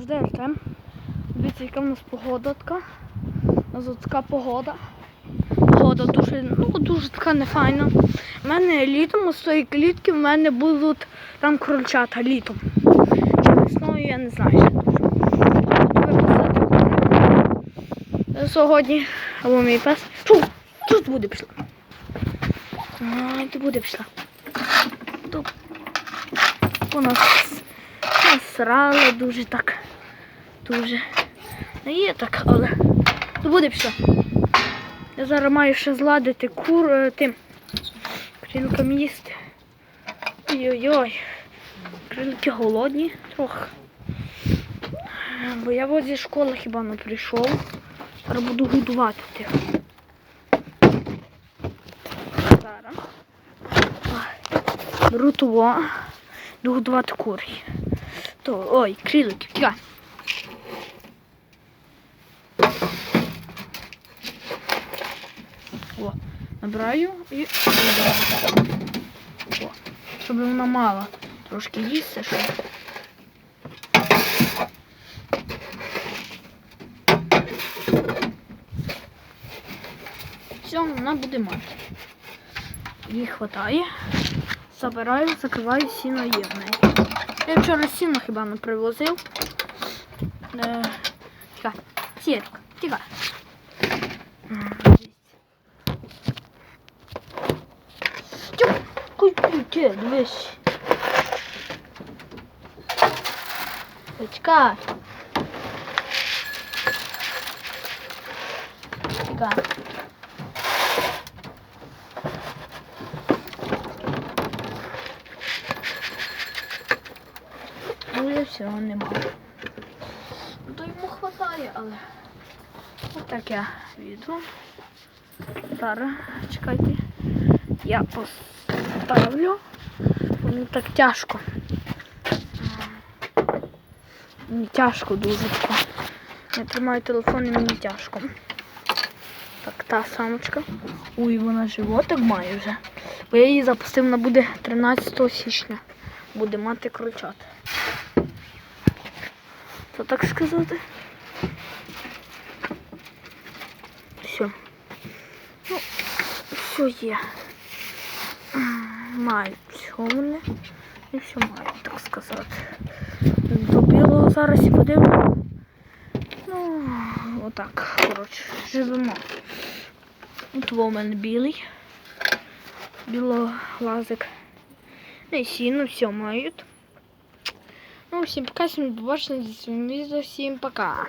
завжди Артем. Дивіться, яка в нас погода така. У нас така погода. Погода дуже, ну, дуже така нефайна. У мене літом з тої клітки в мене будуть там крольчата літом. Чи весною, я не знаю. ще дуже. Сьогодні, або мій пес. Фу, тут буде пішла. Ай, тут буде пішла. Тут вона с- насрала дуже так. Дуже. Не є так, але тут буде пішла. Я зараз маю ще зладити кур е, тим крилкам їсти. Ой-ой-ой. Крилки голодні трохи. Бо я от зі школи хіба не прийшов. Зараз буду годувати тих. Зараз. Беру того. Буду годувати курей. То, ой, крилики, О, набираю і. О, щоб вона мала трошки їсти, щоб. Все, вона буде мати. Їй хватає. Забираю, закриваю сіно є. Я вчора сіно хіба не привозив. Е, Тікай, сірка, тікай. Куй-куй, дивись. Чекай. Чекай. Дуже всього немає. Ну то йому хватає, але отак я віду. Зараз, чекайте. Я поставлю. Мені так тяжко. Мені тяжко дуже. Я тримаю телефон і мені тяжко. Так, та самочка. Ой, вона животик має вже. Бо я її запустив, вона буде 13 січня. Буде мати крольчат. Це так сказати. Все. Ну, все є. Мають вони. І все мають, так сказати. До білого зараз і подивимо. Ну, отак, коротше, живемо. Во у мене білий. Білоглазик. Ну і сіно, все мають. Ну, всім пока, всім до побачення, всім пока.